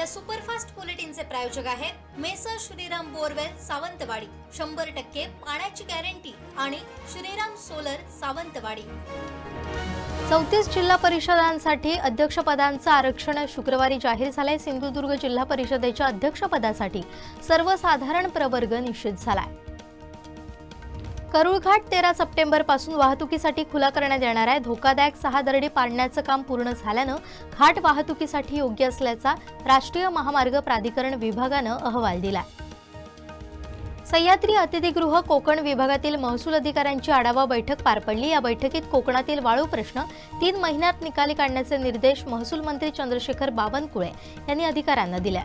या सुपरफास्ट बुलेटिनचे प्रायोजक आहेत मेसर श्रीराम बोरवेल सावंतवाडी. शंभर टक्के पाण्याची गॅरंटी आणि श्रीराम सोलर सावंतवाडी. चौतीस जिल्हा परिषदांसाठी अध्यक्षपदांचं आरक्षण शुक्रवारी जाहीर झालंय. सिंधुदुर्ग जिल्हा परिषदेच्या अध्यक्षपदासाठी सर्वसाधारण प्रवर्ग निश्चित झालाय. करुळघाट तेरा सप्टेंबरपासून वाहतुकीसाठी खुला करण्यात येणार आहे. धोकादायक सहा दरडी पाडण्याचं काम पूर्ण झाल्यानं घाट वाहतुकीसाठी योग्य असल्याचा राष्ट्रीय महामार्ग प्राधिकरण विभागानं अहवाल दिला सह्याद्री अतिथीगृह कोकण विभागातील महसूल अधिकाऱ्यांची आढावा बैठक पार पडली. या बैठकीत कोकणातील वाळू प्रश्न तीन महिन्यात निकाली काढण्याचे निर्देश महसूल मंत्री चंद्रशेखर बावनकुळे यांनी अधिकाऱ्यांना दिल्या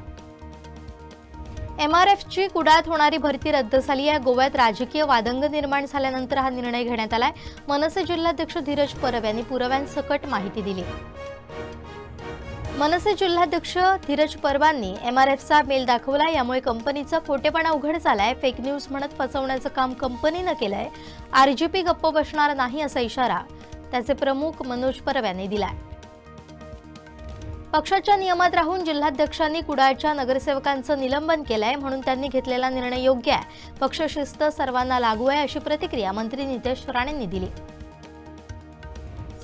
एमआरएफची कुडाळत होणारी भरती रद्द झाली आहे. गोव्यात राजकीय वादंग निर्माण झाल्यानंतर हा निर्णय घेण्यात आलाय. मनसे जिल्हाध्यक्ष धीरज परब यांनी पुराव्यांसकट माहिती दिली. मनसे जिल्हाध्यक्ष धीरज परबांनी एमआरएफचा मेल दाखवला यामुळे कंपनीचा खोटेपणा उघड झालाय. फेक न्यूज म्हणत फसवण्याचं काम कंपनीनं केलंय. आरजीपी गप्प बसणार नाही असा इशारा त्याचे प्रमुख मनोज परब यांनी दिलाय. पक्षाच्या नियमात राहून जिल्हाध्यक्षांनी कुडाळच्या नगरसेवकांचं निलंबन केलंय म्हणून त्यांनी घेतलेला निर्णय योग्य आहे. पक्षशिस्त सर्वांना लागू आहे अशी प्रतिक्रिया मंत्री नितेश राणेंनी दिली.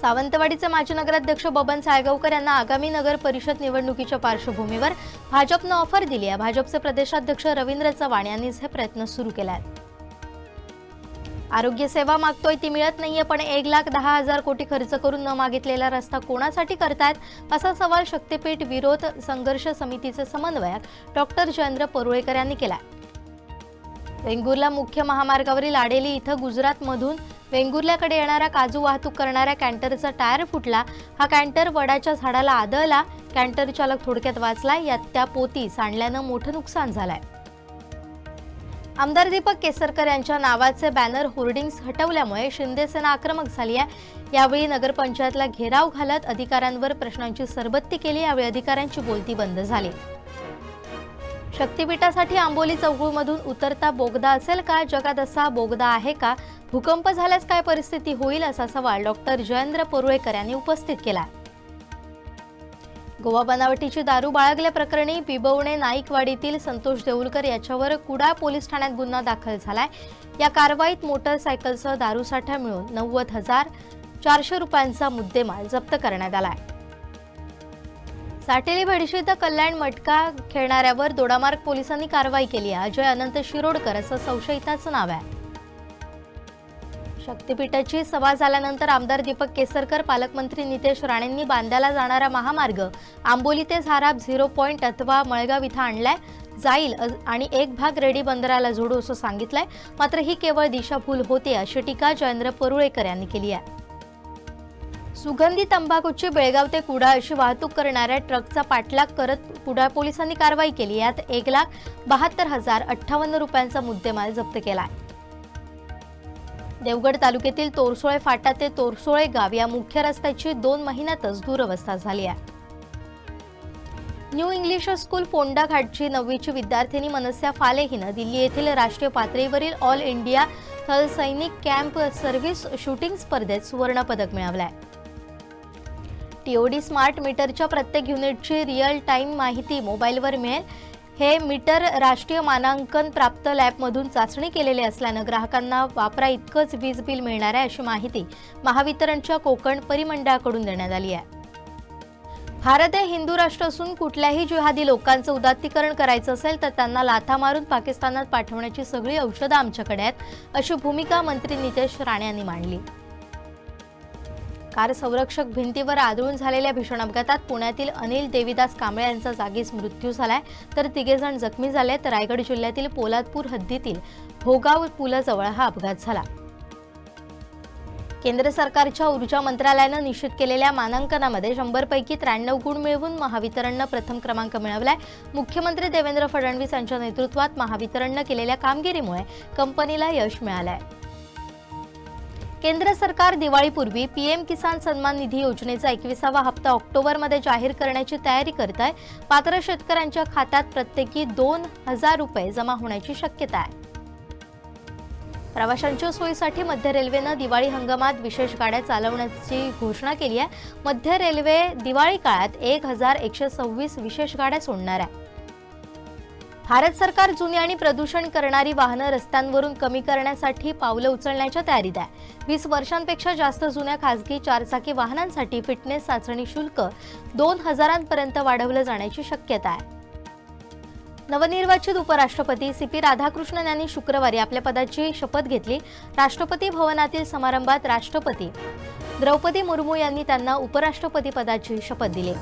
सावंतवाडीचे माजी नगराध्यक्ष बबन साळगावकर यांना आगामी नगर परिषद निवडणुकीच्या पार्श्वभूमीवर भाजपनं ऑफर दिली आहे. भाजपचे प्रदेशाध्यक्ष रवींद्र चव्हाण यांनीच हे प्रयत्न सुरू केला आहेत. आरोग्य सेवा मागतोय ती मिळत नाहीये पण एक लाख दहा हजार कोटी खर्च करून न मागितलेला रस्ता कोणासाठी करतायत? असा सवाल शक्तीपीठ विरोध संघर्ष समितीचे समन्वयक डॉक्टर जयेंद्र परुळेकर यांनी केलाय. वेंगुर्ला मुख्य महामार्गावरील आडेली इथं गुजरातमधून वेंगुर्ल्याकडे येणारा काजू वाहतूक करणाऱ्या कॅन्टरचा टायर फुटला. हा कॅन्टर वडाच्या झाडाला आदळला. कॅन्टर चालक थोडक्यात वाचला यात त्या पोती सांडल्यानं मोठं नुकसान झालंय. आमदार दीपक केसरकर यांच्या नावाचे बॅनर होर्डिंग्स हटवल्यामुळे शिंदेसेना आक्रमक झाली आहे. यावेळी नगरपंचायतला घेराव घालत अधिकाऱ्यांवर प्रश्नांची सरबत्ती केली यावेळी अधिकाऱ्यांची बोलती बंद झाली. शक्तीपीठासाठी आंबोली चौगुळमधून उतरता बोगदा असेल का? जगात असा बोगदा आहे का? भूकंप झाल्यास काय परिस्थिती होईल? असा सवाल डॉक्टर जयेंद्र पोरुळेकर यांनी उपस्थित केला. गोवा बनावटीची दारू बाळगल्याप्रकरणी बिबवणे नाईकवाडीतील संतोष देऊलकर याच्यावर कुडाळ पोलीस ठाण्यात गुन्हा दाखल झालाय. या कारवाईत मोटरसायकलसह दारूसाठा मिळून नव्वद हजार चारशे रुपयांचा मुद्देमाल जप्त करण्यात आलाय. साटेली भडशी इथं कल्याण मटका खेळणाऱ्यावर दोडामार्ग पोलिसांनी कारवाई केली आहे. अजय अनंत शिरोडकर असं संशयिताचं नाव आहे. शक्तीपीठाची सभा झाल्यानंतर आमदार दीपक केसरकर पालकमंत्री नितेश राणेंनी बांधायला जाणारा महामार्ग आंबोली ते झाराप झिरो पॉईंट अथवा मळगाव इथं आणलाय. जाईल आणि एक भाग रेडी बंदराला जोडू असं सांगितलंय. मात्र ही केवळ दिशाभूल होते अशी टीका जयेंद्र परुळेकर यांनी केली आहे. सुगंधी तंबाखूची बेळगाव ते कुडाळ अशी वाहतूक करणाऱ्या ट्रकचा पाठलाग करत कुडाळ पोलिसांनी कारवाई केली. यात एक लाख बहात्तर हजार अठ्ठावन्न रुपयांचा मुद्देमाल जप्त केला आहे देवगड तालुक्यातील तोरसोळे फाटा ते तोरसोळे गाव या मुख्य रस्त्याची दोन महिन्यातच दुरवस्था झाली आहे. न्यू इंग्लिश स्कूल फोंडा घाटची नववीची विद्यार्थिनी मनस्या फाले हिनं दिल्ली येथील राष्ट्रीय पातळीवरील ऑल इंडिया थल सैनिक कॅम्प सर्व्हिस शूटिंग स्पर्धेत सुवर्णपदक मिळवलं आहे टीओडी स्मार्ट मीटरच्या प्रत्येक युनिटची रिअल टाईम माहिती मोबाईलवर मिळेल. हे मीटर राष्ट्रीय मानांकन प्राप्त लॅबमधून चाचणी केलेले असल्यानं ग्राहकांना वापरा इतकंच वीज बिल मिळणार आहे अशी माहिती महावितरणच्या कोकण परिमंडळाकडून देण्यात आली आहे. भारत हे हिंदू राष्ट्र असून कुठल्याही जिहादी लोकांचं उदात्तीकरण करायचं असेल तर त्यांना लाथा मारून पाकिस्तानात पाठवण्याची सगळी औषधं आमच्याकडे आहेत अशी भूमिका मंत्री नितेश राणे यांनी मांडली. कार संरक्षक भिंतीवर आदळून झालेल्या भीषण अपघातात पुण्यातील अनिल देवीदास कांबळे यांचा जागीच मृत्यू झालाय. तर तिघेजण जखमी झाले तर रायगड जिल्ह्यातील पोलादपूर हद्दीतील भोगाव पुलाजवळ हा अपघात झाला. केंद्र सरकारच्या ऊर्जा मंत्रालयानं निश्चित केलेल्या मानांकनामध्ये शंभरपैकी त्र्याण्णव गुण मिळवून महावितरणनं प्रथम क्रमांक मिळवलाय. मुख्यमंत्री देवेंद्र फडणवीस यांच्या नेतृत्वात महावितरणनं केलेल्या कामगिरीमुळे कंपनीला यश मिळालंय. केंद्र सरकार दिवाळीपूर्वी पीएम किसान सन्मान निधी योजनेचा एकविसावा हप्ता ऑक्टोबरमध्ये जाहीर करण्याची तयारी करत आहे. पात्र शेतकऱ्यांच्या खात्यात प्रत्येकी दोन हजार रुपये जमा होण्याची शक्यता आहे. प्रवाशांच्या सोयीसाठी मध्य रेल्वेनं दिवाळी हंगामात विशेष गाड्या चालवण्याची घोषणा केली आहे. मध्य रेल्वे दिवाळी काळात एक हजार एकशे सव्वीस विशेष गाड्या सोडणार आहे. भारत सरकार जुनी आणि प्रदूषण करणारी वाहनं रस्त्यांवरून कमी करण्यासाठी पावलं उचलण्याच्या तयारीत आहे. वीस वर्षांपेक्षा जास्त जुन्या खासगी चारचाकी वाहनांसाठी फिटनेस चाचणी शुल्क दोन हजारांपर्यंत वाढवलं जाण्याची शक्यता आहे. नवनिर्वाचित उपराष्ट्रपती सी पी राधाकृष्णन यांनी शुक्रवारी आपल्या पदाची शपथ घेतली. राष्ट्रपती भवनातील समारंभात राष्ट्रपती द्रौपदी मुर्मू यांनी त्यांना उपराष्ट्रपती पदाची शपथ दिली.